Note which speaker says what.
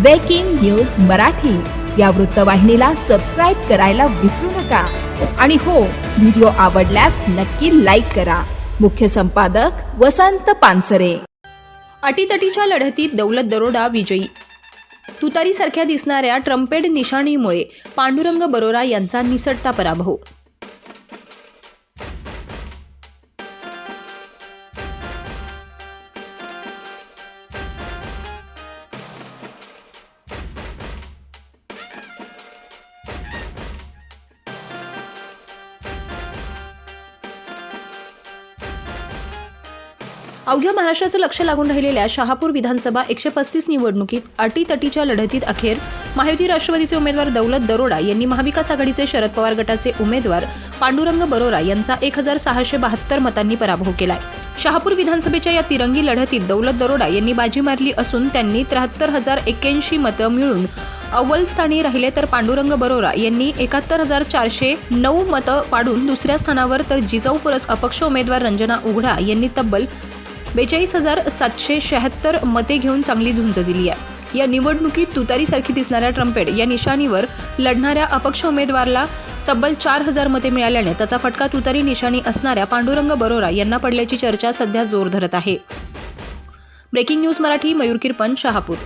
Speaker 1: Breaking news Marathi या वृत्तवाहिनीला subscribe करायला विसरू नका. आणि हो व्हिडिओ आवडल्यास नक्की लाईक करा. मुख्य संपादक वसंत पानसरे.
Speaker 2: अटीतटीच्या लढतीत दौलत दरोडा विजयी. तुतारीसारख्या दिसणाऱ्या ट्रम्पेड निशाणीमुळे पांडुरंग बरोरा यांचा निसटता पराभव. अवघ्या महाराष्ट्राचं लक्ष लागून राहिलेल्या शहापूर विधानसभा एकशे पस्तीस निवडणुकीत अटीतटीच्या लढतीत अखेर महायुती राष्ट्रवादीचे उमेदवार दौलत दरोडा यांनी महाविकास आघाडीचे शरद पवार गटाचे उमेदवार पांडुरंग बरोरा यांचा एक हजार सहाशे बहात्तर मतांनी पराभव केलाय. शहापूर विधानसभेच्या या तिरंगी लढतीत दौलत दरोडा यांनी बाजी मारली असून त्यांनी त्र्याहत्तर हजार एक्क्याऐंशी मतं मिळून अव्वल स्थानी राहिले तर पांडुरंग बरोरा यांनी एकाहत्तर हजार चारशे नऊ मतं पाडून दुसऱ्या स्थानावर तर जिजाऊ पुरस अपक्ष उमेदवार रंजना उघडा यांनी तब्बल बेचाळीस हजार सातशे शहात्तर मते घेऊन चांगली झुंज दिली आहे. या निवडणुकीत तुतारीसारखी दिसणाऱ्या ट्रम्पेट या निशाणीवर लढणाऱ्या अपक्ष उमेदवाराला तब्बल चार हजार मते मिळाल्याने त्याचा फटका तुतारी निशाणी असणाऱ्या पांडुरंग बरोरा यांना पडल्याची चर्चा सध्या जोर धरत आहे. Breaking news Marathi Mayur Kirpan Shahapur.